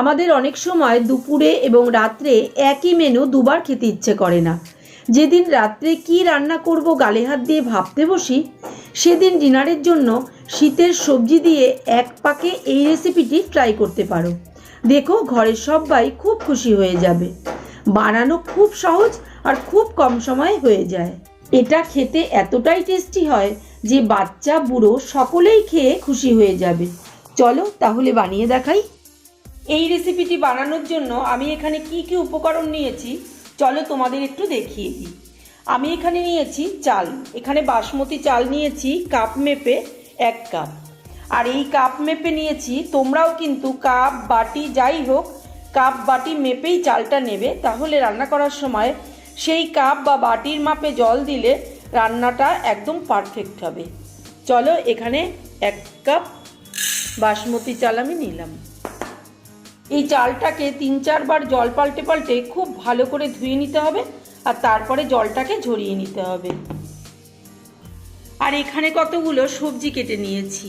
আমাদের অনেক সময় দুপুরে এবং রাত্রে একই মেনু দুবার খেতে ইচ্ছে করে না। যেদিন রাত্রে কি রান্না করব গালে হাত দিয়ে ভাবতে বসি, সেদিন ডিনারের জন্য শীতের সবজি দিয়ে এক পাকে এই রেসিপিটি ট্রাই করতে পারো। দেখো ঘরের সবাই খুব খুশি হয়ে যাবে। বানানো খুব সহজ আর খুব কম সময়ে হয়ে যায়। এটা খেতে এতটাই টেস্টি হয় যে বাচ্চা, বুড়ো সকলেই খেয়ে খুশি হয়ে যাবে। চলো তাহলে বানিয়ে দেখাই এই রেসিপিটি বানানোর জন্য আমি এখানে কি কি উপকরণ নিয়েছি, চলো তোমাদের একটু দেখিয়ে দিই। আমি এখানে নিয়েছি চাল, এখানে বাসমতি চাল নিয়েছি কাপ মেপে এক কাপ। আর এই কাপ মেপে নিয়েছি, তোমরাও কিন্তু কাপ, বাটি, যাই হোক, কাপ, বাটি মেপেই চালটা নেবে। তাহলে রান্না করার সময় সেই কাপ বা বাটির মাপে জল দিলে রান্নাটা একদম পারফেক্ট হবে। চলো এখানে এক কাপ বাসমতি চাল আমি নিলাম। এই চালটাকে তিন চারবার জল পাল্টে পাল্টে খুব ভালো করে ধুয়ে নিতে হবে আর তারপরে জলটাকে ঝরিয়ে নিতে হবে। আর এখানে কতগুলো সবজি কেটে নিয়েছি।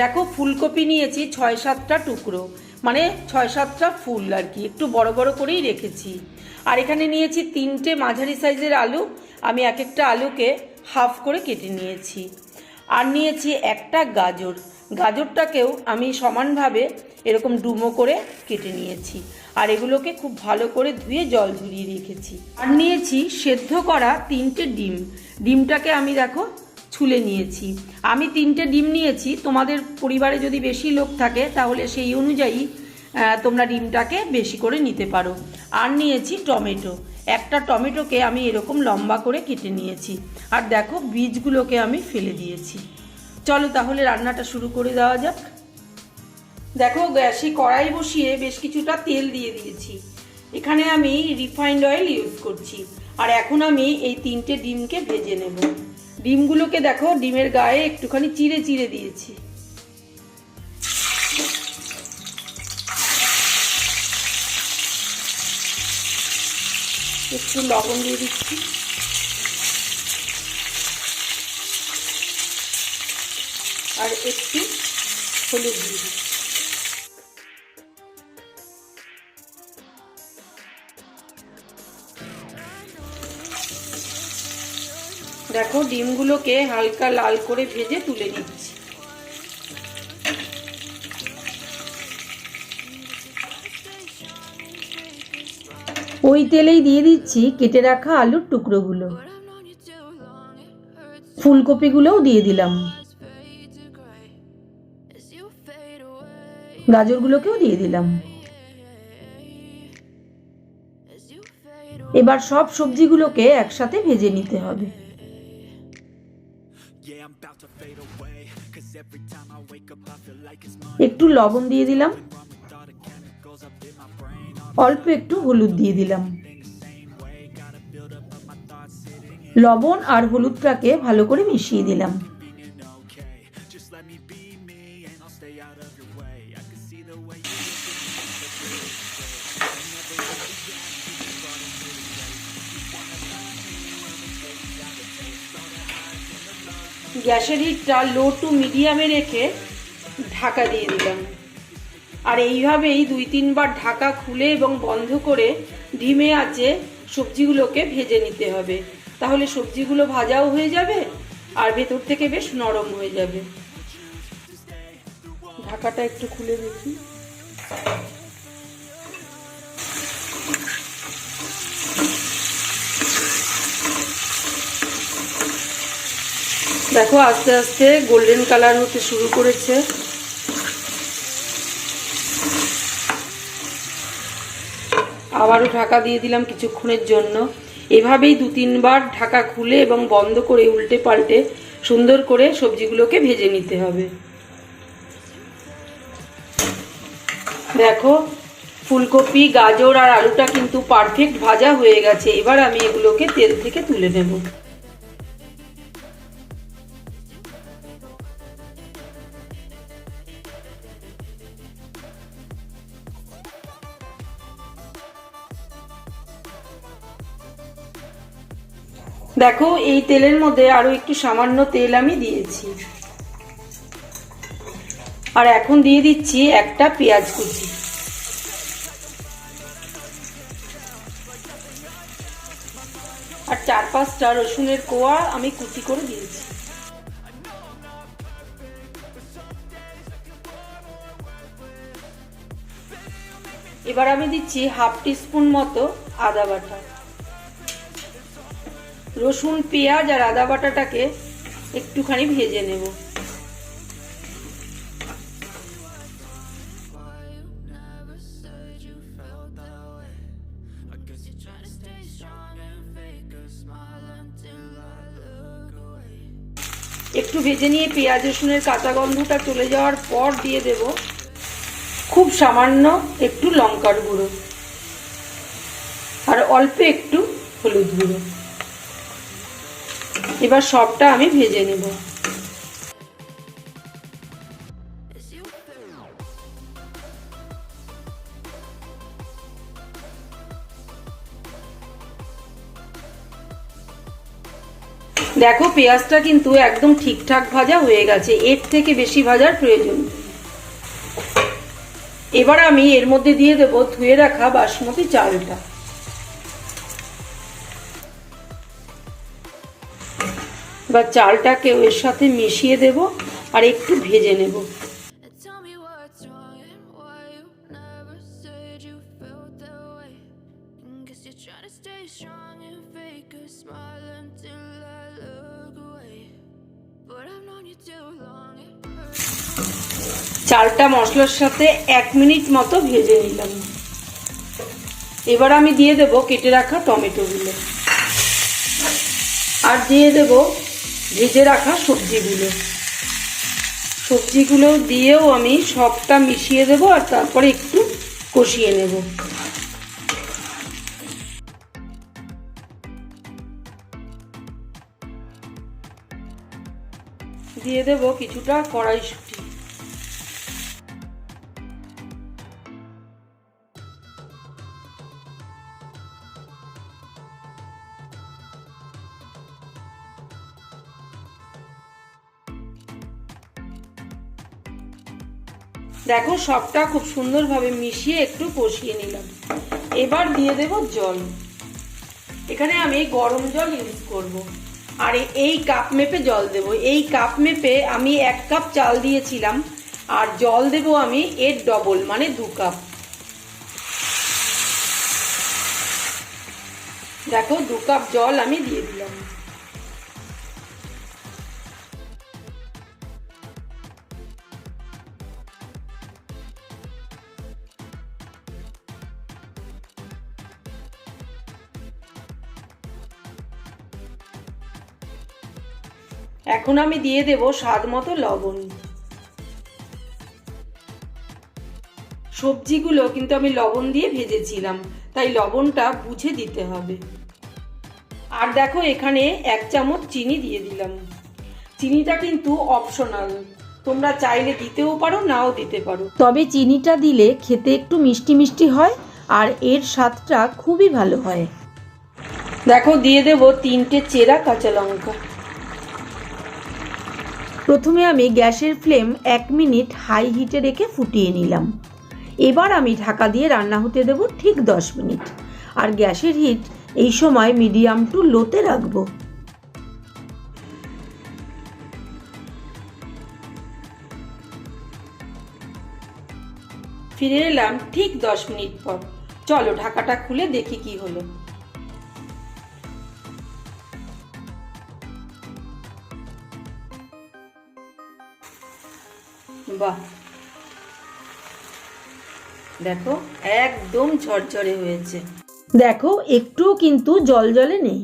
দেখো ফুলকপি নিয়েছি ছয় সাতটা টুকরো মানে ছয় সাতটা ফুল আর কি, একটু বড় বড় করেই রেখেছি। আর এখানে নিয়েছি তিনটে মাঝারি সাইজের আলু, আমি এক একটা আলুকে হাফ করে কেটে নিয়েছি। আর নিয়েছি একটা গাজর। গাজরটাকেও আমি সমানভাবে এরকম ডুমো করে কেটে নিয়েছি। আর এগুলোকে খুব ভালো করে ধুয়ে জল ঝরিয়ে রেখেছি। আর নিয়েছি সেদ্ধ করা তিনটে ডিম। ডিমটাকে আমি দেখো ছুলে নিয়েছি। আমি তিনটে ডিম নিয়েছি। তোমাদের পরিবারে যদি বেশি লোক থাকে, তাহলে সেই অনুযায়ী তোমরা ডিমটাকে বেশি করে নিতে পারো। আর নিয়েছি টমেটো। একটা টমেটোকে আমি এরকম লম্বা করে কেটে নিয়েছি। আর দেখো, বীজগুলোকে আমি ফেলে দিয়েছি। চলো তাহলে রান্নাটা শুরু করে দেওয়া যাক। দেখো, গ্যাসে কড়াই বসিয়ে বেশ কিছুটা তেল দিয়ে দিয়েছি। এখানে আমি রিফাইন্ড অয়েল ইউজ করছি। আর এখন আমি এই তিনটে ডিমকে ভেজে নেব। ডিমগুলোকে দেখো, ডিমের গায়ে একটুখানি চিড়ে চিড়ে দিয়েছি। একটু লবণ দিয়ে দিচ্ছি। আর একটু হলুদ দিয়ে দিচ্ছি। দেখো, ডিমগুলোকে হালকা লাল করে ভেজে তুলে নিচ্ছি। ওই তেলেই দিয়ে দিচ্ছি, কেটে রাখা আলুর টুকরোগুলো। ফুলকপিগুলোও দিয়ে দিলাম। গাজরগুলোকেও দিয়ে দিলাম। এবার সব সবজিগুলোকে একসাথে ভেজে নিতে হবে। একটু লবণ দিয়ে to অল্প একটু হলুদ দিয়ে দিলাম। লবণ আর হলুদটাকে ভালো করে মিশিয়ে দিলাম। গ্যাসের হিটটা লো টু মিডিয়ামে রেখে ঢাকা দিয়ে দিলাম। আর এইভাবেই দুই তিনবার ঢাকা খুলে এবং বন্ধ করে ডিমে আছে সবজিগুলোকে ভেজে নিতে হবে। তাহলে সবজিগুলো ভাজাও হয়ে যাবে আর ভেতর থেকে বেশ নরম হয়ে যাবে। ঢাকাটা একটু খুলে দেখি। দেখো, আস্তে আস্তে গোল্ডেন কালার হতে শুরু করেছে। আবারও ঢাকা দিয়ে দিলাম কিছুক্ষণের জন্য। এভাবেই দু তিনবার ঢাকা খুলে এবং বন্ধ করে উল্টে পাল্টে সুন্দর করে সবজিগুলোকে ভেজে নিতে হবে। দেখো, ফুলকপি, গাজর আর আলুটা কিন্তু পারফেক্ট ভাজা হয়ে গেছে। এবার আমি এগুলোকে তেল থেকে তুলে নেব। দেখো, এই তেলের মধ্যে আরও একটু সামান্য তেল আমি দিয়েছি। আর এখন দিয়ে দিচ্ছি একটা পেঁয়াজ কুচি। আর চার পাঁচটা রসুনের কোয়া আমি কুচি করে দিয়েছি। এবার আমি দিচ্ছি হাফ টিস্পুন মতো আদা বাটা। রসুন, পেঁয়াজ আর আদা বাটাটাকে একটুখানি ভেজে নেব। একটু ভেজে নিয়ে পেঁয়াজ, রসুনের কাঁচা গন্ধটা চলে যাওয়ার পর দিয়ে দেব খুব সামান্য একটু লঙ্কার গুঁড়ো আর অল্প একটু হলুদ গুঁড়ো। এবার সবটা আমি ভেজে নেব। দেখো, পেঁয়াজটা কিন্তু একদম ঠিকঠাক ভাজা হয়ে গেছে। এর থেকে বেশি ভাজার প্রয়োজন এবার আমি এর মধ্যে দিয়ে দেবো ধুয়ে রাখা বাসমতি চালটা। Look away. But I've known you too long. It hurts. চালটা মশলার সাথে এক মিনিট মতো ভেজে নিলাম এবার আমি দিয়ে দেব কেটে রাখা টমেটোগুলো আর দিয়ে দেব ভেজে রাখা সবজিগুলো। সবজিগুলো দিয়েও আমি সবটা মিশিয়ে দেব আর তারপরে একটু কষিয়ে নেব। দিয়ে দেব কিছুটা কড়াইশুঁটি। দেখো, সবটা খুব সুন্দরভাবে মিশিয়ে একটু কষিয়ে নিলাম। এবার দিয়ে দেব জল। এখানে আমি গরম জল ইউজ করব। আর এই কাপ মেপে জল দেব। এই কাপ মেপে আমি এক কাপ চাল দিয়েছিলাম, আর জল দেব আমি এর ডবল মানে দু কাপ দেখো, দু কাপ জল আমি দিয়ে দিলাম। এখন আমি দিয়ে দেব স্বাদ মতো লবণ। সবজিগুলো কিন্তু আমি লবণ দিয়ে ভেজেছিলাম, তাই লবণটা বুঝে দিতে হবে। আর দেখো এখানে এক চামচ চিনি দিয়ে দিলাম। চিনিটা কিন্তু অপশনাল তোমরা চাইলে দিতেও পারো, নাও দিতে পারো। তবে চিনিটা দিলে খেতে একটু মিষ্টি মিষ্টি হয়, আর এর স্বাদটা খুবই ভালো হয়। দেখো দিয়ে দেব তিনটে চেরা কাঁচা লঙ্কা। প্রথমে আমি গ্যাসের ফ্লেম এক মিনিট হাই হিটে রেখে ফুটিয়ে নিলাম। এবার আমি ঢাকা দিয়ে রান্না হতে দেব ঠিক দশ মিনিট। আর গ্যাসের হিট এই সময় মিডিয়াম টু লোতে রাখব। ফিরে এলাম ঠিক দশ মিনিট পর। চলো ঢাকাটা খুলে দেখি কি হলো। বাহ। দেখো একদম ঝরঝরে হয়েছে। দেখো একটুও কিন্তু জল জলে নেই।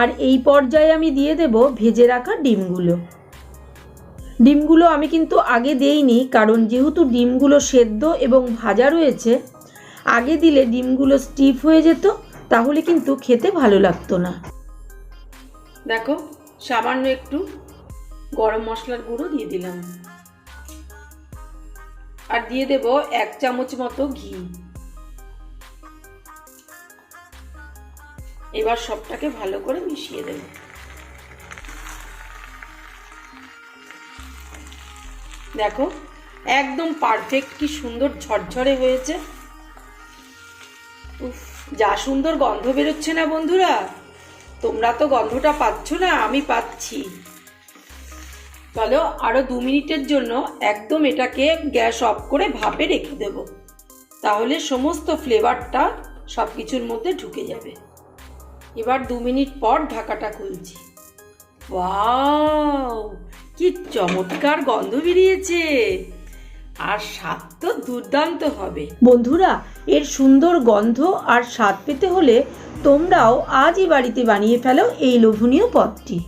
আর এই পর্যায়ে আমি দিয়ে দেব ভেজে রাখা ডিমগুলো। ডিমগুলো আমি কিন্তু আগে দেইনি কারণ যেহেতু ডিমগুলো সেদ্ধ এবং ভাজা রয়েছে আগে দিলে ডিমগুলো স্টিফ হয়ে যেত তাহলে কিন্তু খেতে ভালো লাগতো না। দেখো সামান্য একটু গরম মশলার গুঁড়ো দিয়ে দিলাম। আর দিয়ে দেব এক চামচ মতো ঘি। এবার সবটাকে ভালো করে মিশিয়ে দেব। দেখো, একদম পারফেক্ট কি সুন্দর ঝরঝরে হয়েছে। উফ, যা সুন্দর গন্ধ বেরোচ্ছে না বন্ধুরা। তোমরা তো গন্ধটা পাচ্ছ না, আমি পাচ্ছি। চলো আরও দু মিনিটের জন্য একদম এটাকে গ্যাস অফ করে ভাপে রেখে দেব। তাহলে সমস্ত ফ্লেভারটা সব কিছুর মধ্যে ঢুকে যাবে। এবার দু মিনিট পর ঢাকাটা খুলছি। ওয়াও, কি চমৎকার গন্ধ বেরিয়েছে! আর স্বাদ তো দুর্দান্ত হবে। বন্ধুরা, এর সুন্দর গন্ধ আর স্বাদ পেতে হলে তোমরাও আজই বাড়িতে বানিয়ে ফেলো এই লোভনীয় পদটি।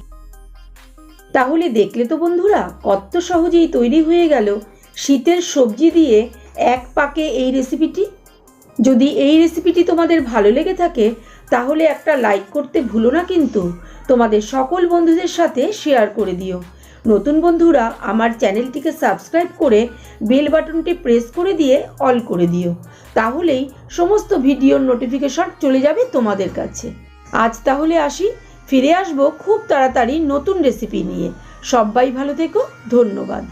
তাহলে দেখলে তো বন্ধুরা, কত সহজেই তৈরি হয়ে গেল শীতের সবজি দিয়ে এক পাকে এই রেসিপিটি যদি এই রেসিপিটি তোমাদের ভালো লেগে থাকে, তাহলে একটা লাইক করতে ভুলো না কিন্তু। তোমাদের সকল বন্ধুদের সাথে শেয়ার করে দিও। নতুন বন্ধুরা, আমার চ্যানেলটিকে সাবস্ক্রাইব করে বেল বাটনটি প্রেস করে দিয়ে অল করে দিও। তাহলেই সমস্ত ভিডিওর নোটিফিকেশন চলে যাবে তোমাদের কাছে। আজ তাহলে আসি, ফিরে আসব খুব তাড়াতাড়ি নতুন রেসিপি নিয়ে। সবাই ভালো থেকো, ধন্যবাদ।